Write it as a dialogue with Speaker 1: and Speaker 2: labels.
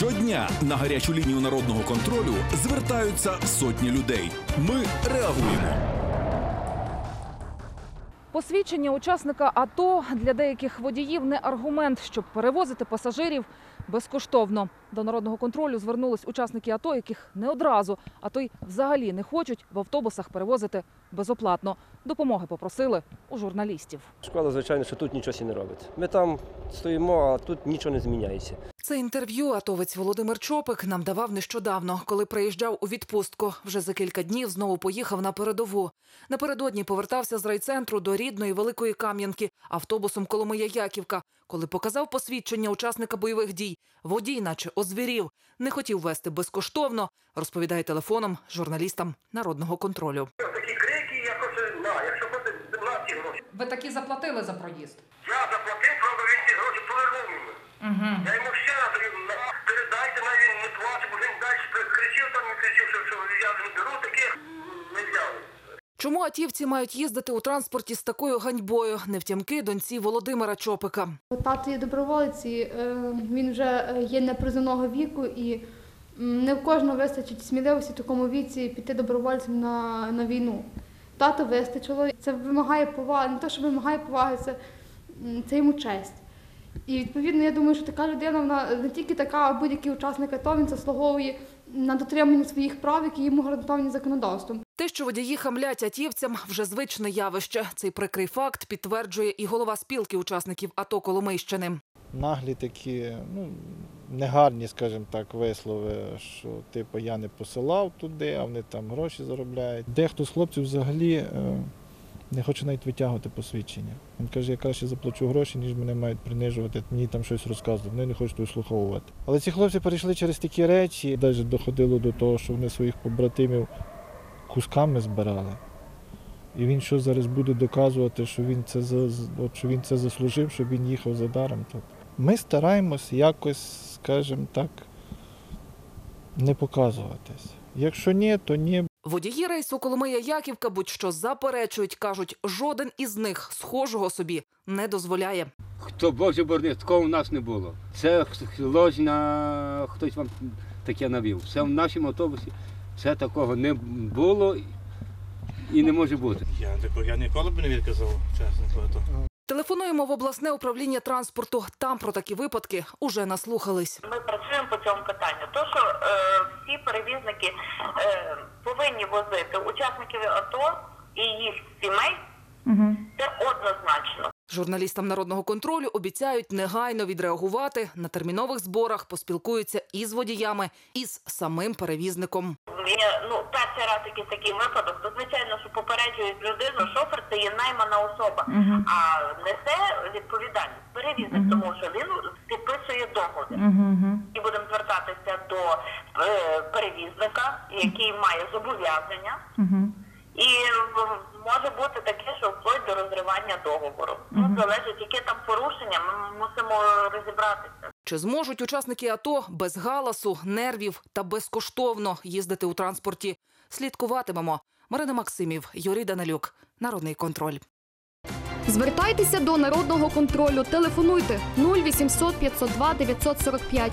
Speaker 1: Щодня на гарячу лінію народного контролю звертаються сотні людей. Ми реагуємо.
Speaker 2: Посвідчення учасника АТО для деяких водіїв не аргумент, щоб перевозити пасажирів безкоштовно. До народного контролю звернулись учасники АТО, яких не одразу, а то й взагалі не хочуть в автобусах перевозити безоплатно. Допомоги попросили у журналістів.
Speaker 3: Шкода, звичайно, що тут нічого не робить. Ми там стоїмо, а тут нічого не зміняється.
Speaker 2: Це інтерв'ю атовець Володимир Чопик нам давав нещодавно, коли приїжджав у відпустку. Вже за кілька днів знову поїхав на передову. Напередодні повертався з райцентру до рідної Великої Кам'янки автобусом Коломия Яківка. Коли показав посвідчення учасника бойових дій, водій, наче озвірів, не хотів вести безкоштовно, розповідає телефоном журналістам народного контролю.
Speaker 4: Такі крики, я хочу, на, якщо хочете, на ці гроші.
Speaker 2: Ви таки заплатили за проїзд?
Speaker 4: Я заплатив, правда, він ці гроші повернув мені. Я йому ще раз говорю, на, передайте, на він не плаче, бо він далі кричив, там не кричив, що, що я не беру, таких не взяли.
Speaker 2: Чому атівці мають їздити у транспорті з такою ганьбою? Невтямки доньці Володимира Чопика.
Speaker 5: Тато є доброволець, і, е, він вже е, є непризовного віку, і не в кожного вистачить сміливості в такому віці піти добровольцем на, на війну. Тато вистачило. Це вимагає поваги, не те, що вимагає поваги, це, це йому честь. І відповідно, я думаю, що така людина, вона не тільки така, а будь-який учасник АТО, він заслуговує на дотримання своїх прав, які йому гарантовані законодавством.
Speaker 2: Те, що водії хамлять атівцям, вже звичне явище. Цей прикрий факт підтверджує і голова спілки учасників АТО Коломийщини.
Speaker 6: наглі такі, ну, негарні, скажімо так, вислови, що типу я не посилав туди, а вони там гроші заробляють. Дехто з хлопців взагалі е, не хоче навіть витягувати посвідчення. Він каже, я краще заплачу гроші, ніж мене мають принижувати, мені там щось розказувати, вони не хочуть вислуховувати. Але ці хлопці перейшли через такі речі, навіть доходило до того, що вони своїх побратимів кусками збирали. І він що зараз буде доказувати, що він це от, що він це заслужив, щоб він їхав за даром. Ми стараємось якось, скажімо так, не показуватись. Якщо ні, то ні.
Speaker 2: Водії рейсу Коломия Яківка будь-що заперечують, кажуть, жоден із них схожого собі не дозволяє.
Speaker 7: Хто Боже борони, такого у нас не було. Це ложна, хтось вам таке навів. Все в нашому автобусі це такого не було і не може бути.
Speaker 8: Я, я ніколи б не відказав, чесно.
Speaker 2: Телефонуємо в обласне управління транспорту. Там про такі випадки уже наслухались.
Speaker 9: Ми працюємо по цьому питанню. То, що е, всі перевізники е, повинні возити учасників АТО і їх сімей, це однозначно.
Speaker 2: Журналістам народного контролю обіцяють негайно відреагувати на термінових зборах, поспілкуються із водіями, і з самим перевізником.
Speaker 9: Є, ну, перший раз якийсь такий випадок, то звичайно, що попереджують людину, шофер це є наймана особа, а несе відповідальність перевізник, тому що він підписує договір. І будемо звертатися до е, перевізника, який має зобов'язання. І може бути таке, що вплоть до розривання договору. Ну, залежить, яке там порушення, ми мусимо розібратися.
Speaker 2: Чи зможуть учасники АТО без галасу, нервів та безкоштовно їздити у транспорті? Слідкуватимемо. Марина Максимів, Юрій Данилюк, Народний контроль.
Speaker 10: Звертайтеся до народного контролю. Телефонуйте 0800 502 945